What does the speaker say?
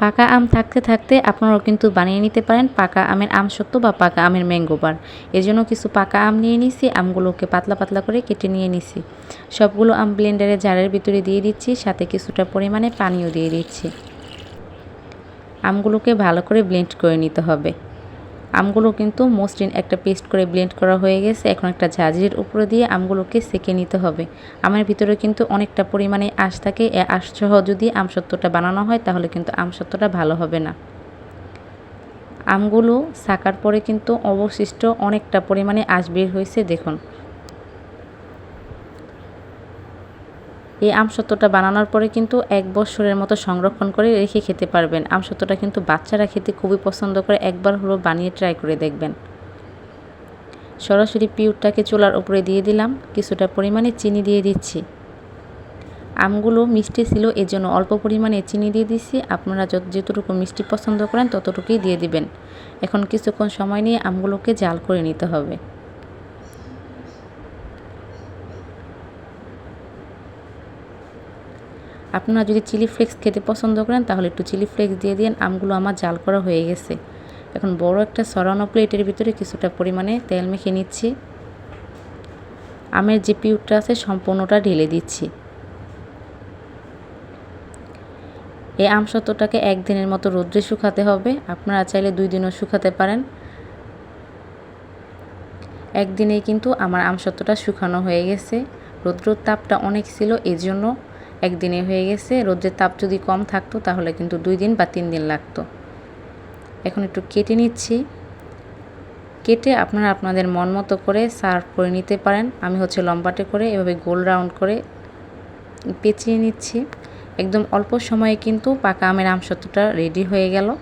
পাকা আম থাকতে থাকতে আপনারাও কিন্তু বানিয়ে নিতে পারেন পাকা আমের আম সত্য বা পাকা আমের ম্যাঙ্গো বার। জন্য কিছু পাকা আম নিয়ে নিছি, আমগুলোকে পাতলা পাতলা করে কেটে নিয়ে নিছি। সবগুলো আম ব্লেন্ডারে জারের ভিতরে দিয়ে দিচ্ছি, সাথে কিছুটা পরিমাণে পানিও দিয়ে দিচ্ছি। আমগুলোকে ভালো করে ব্লেন্ড করে নিতে হবে। আমগুলো কিন্তু মসৃণ একটা পেস্ট করে ব্লেন্ড করা হয়ে গেছে। এখন একটা ঝাঁঝরির উপরে দিয়ে আমগুলোকে সেকে নিতে হবে। আমের ভিতরে কিন্তু অনেকটা পরিমাণে আঁশ থাকে। এ আঁশসহ যদি আমসত্ত্বটা বানানো হয়, তাহলে কিন্তু আমসত্ত্বটা ভালো হবে না। আমগুলো সাকার পরে কিন্তু অবশিষ্ট অনেকটা পরিমাণে আঁশ বের হয়েছে, দেখুন। এই আমসত্ত্বটা বানানোর পরে কিন্তু এক বছরের মতো সংরক্ষণ করে রেখে খেতে পারবেন। আমসত্ত্বটা কিন্তু বাচ্চারা খেতে খুবই পছন্দ করে, একবার হলো বানিয়ে ট্রাই করে দেখবেন। সরাসরি পিউরটাকে চুলার উপরে দিয়ে দিলাম, কিছুটা পরিমাণে চিনি দিয়ে দিচ্ছি। আমগুলো মিষ্টি ছিল এর জন্য অল্প পরিমাণে চিনি দিয়ে দিচ্ছি আপনারা যত যতটুকু মিষ্টি পছন্দ করেন ততটুকুই দিয়ে দিবেন। এখন কিছুক্ষণ সময় নিয়ে আমগুলোকে জাল করে নিতে হবে। আপনারা যদি চিলি ফ্লেক্স খেতে পছন্দ করেন, তাহলে একটু চিলি ফ্লেক্স দিয়ে দিন। আমগুলো আমার জাল করা হয়ে গেছে। এখন বড় একটা সরানো প্লেটের ভিতরে কিছুটা পরিমাণে তেল মেখে নিচ্ছি। আমের যে পিউরটা আছে, সম্পূর্ণটা ঢেলে দিচ্ছি। এই আম সত্ত্বটাকে একদিনের মতো রোদ্রে শুকাতে হবে। আপনারা চাইলে দুই দিনও শুকাতে পারেন। একদিনেই কিন্তু আমার আম সত্ত্বটা শুকানো হয়ে গেছে। রৌদ্রর তাপটা অনেক ছিল এই জন্য একদিনে হয়ে গেছে, রোদ্রের তাপ যদি কম থাকতো তাহলে কিন্তু দুই দিন বা তিন দিন লাগতো। এখন একটু কেটে নিচ্ছি। কেটে আপনারা আপনাদের মন মতো করে সার্ভ করে নিতে পারেন। আমি হচ্ছে লম্বাটে করে এভাবে গোল রাউন্ড করে পেঁচিয়ে নিচ্ছি। একদম অল্প সময়ে কিন্তু পাকা আমের আমসত্বটা রেডি হয়ে গেল।